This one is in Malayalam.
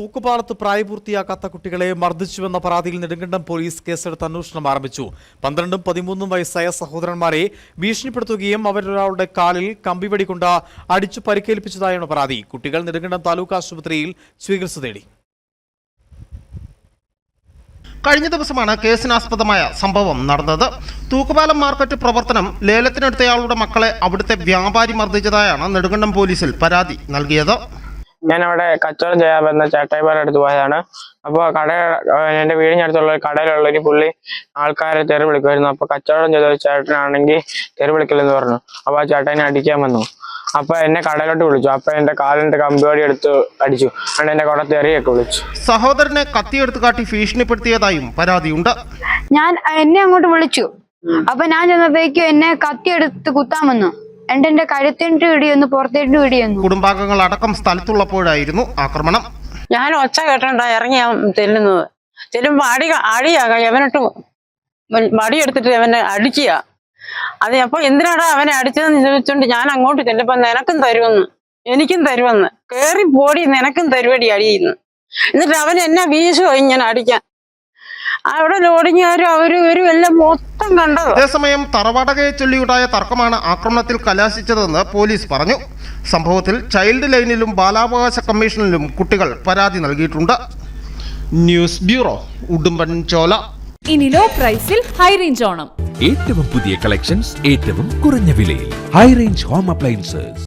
തൂക്കുപാലത്ത് പ്രായപൂർത്തിയാക്കാത്ത കുട്ടികളെ മർദ്ദിച്ചുവെന്ന പരാതിയിൽ നെടുങ്കണ്ടം പോലീസ് കേസെടുത്ത് അന്വേഷണം ആരംഭിച്ചു. പന്ത്രണ്ടും പതിമൂന്നും വയസ്സായ സഹോദരന്മാരെ ഭീഷണിപ്പെടുത്തുകയും അവരൊരാളുടെ കാലിൽ കമ്പിവടി കൊണ്ട് അടിച്ചു പരിക്കേൽപ്പിച്ചതായാണ് പരാതി. കുട്ടികൾ നെടുങ്കണ്ടം താലൂക്ക് ആശുപത്രിയിൽ ചികിത്സ തേടി. കഴിഞ്ഞ ദിവസമാണ് കേസിനാസ്പദമായ സംഭവം നടന്നത്. തൂക്കുപാലം മാർക്കറ്റ് പ്രവർത്തനം ലേലത്തിനെടുത്തയാളുടെ മക്കളെ അവിടുത്തെ വ്യാപാരി മർദ്ദിച്ചതായാണ് നെടുങ്കണ്ടം പോലീസിൽ പരാതി നൽകിയത്. ഞാൻ അവിടെ കച്ചവടം ചെയ്യാൻ വന്ന ചേട്ടായിമാരുടെ അടുത്ത് പോയതാണ്. അപ്പോൾ കട എന്റെ വീടിനടുത്തുള്ള ഒരു കടയിലുള്ള ഒരു പുള്ളി ആൾക്കാരെ തെറി വിളിക്കുമായിരുന്നു. അപ്പോൾ കച്ചവടം ചെയ്ത ഒരു ചേട്ടനാണെങ്കിൽ തെറി വിളിക്കില്ലെന്ന് പറഞ്ഞു. അപ്പോൾ ആ ചേട്ടനെ അടിക്കാൻ വന്നു. അപ്പൊ എന്നെ കടയിലോട്ട് വിളിച്ചു. അപ്പൊ എന്റെ കാലിന്റെ കമ്പിയോടി എടുത്ത് അടിച്ചു. അങ്ങനെ എന്റെ കുട തെറിയൊക്കെ വിളിച്ചു. സഹോദരനെ കത്തിയെടുത്ത് കാട്ടി ഭീഷണിപ്പെടുത്തിയതായും പരാതിയുണ്ട്. ഞാൻ എന്നെ അങ്ങോട്ട് വിളിച്ചു. അപ്പൊ ഞാൻ ചെന്നപ്പോഴേക്കും എന്നെ കത്തിയെടുത്ത് കുത്താൻ വന്നു. എന്റെ എന്റെ ഇടിയൊന്ന് ഇടിയൊന്നു പുറത്തേട്ട് ഇടിയൊന്നു. കുടുംബാംഗങ്ങൾ അടക്കം സ്ഥലത്തുള്ളപ്പോഴായിരുന്നു ആക്രമണം. ഞാൻ ഒച്ച കേട്ടോണ്ടാ ഇറങ്ങിയാ തെല്ലുന്നത് ചെല്ലുന്നത് ചെല്ലുമ്പോ അടി അടിയാക എവനിട്ട് എടുത്തിട്ട് അവനെ അടിക്കുക. അത് അപ്പൊ എന്തിനാടാ അവനെ അടിച്ചതെന്ന് ചോദിച്ചോണ്ട് ഞാൻ അങ്ങോട്ട് ചെല്ലപ്പോ നിനക്കും തരുമെന്ന് എനിക്കും തരുമെന്ന്. കേറി പോടി നിനക്കും തരുവടി അടിയുന്നു. എന്നിട്ട് അവൻ എന്നെ വീശുമോ ഇങ്ങനെ അടിക്കാൻ. അവിടെ ലോഡിങ്ങാരും അവരും ഇവരും എല്ലാം മൊത്തം കണ്ടത്? അതേസമയം തറവാടകയെ ചൊല്ലിയുണ്ടായ തർക്കമാണ് ആക്രമണത്തിൽ കലാശിച്ചതെന്ന് പോലീസ് പറഞ്ഞു. സംഭവത്തിൽ ചൈൽഡ് ലൈനിലും ബാലാവകാശ കമ്മീഷനിലും കുട്ടികൾ പരാതി നൽകിയിട്ടുണ്ട്. News bureau Udumbanchola. ഇനി ലോ പ്രൈസിൽ ഹൈ റേഞ്ച് ഓണം. ഏറ്റവും പുതിയ കളക്ഷൻസ് ഏറ്റവും കുറഞ്ഞ വിലയിൽ. High range home appliances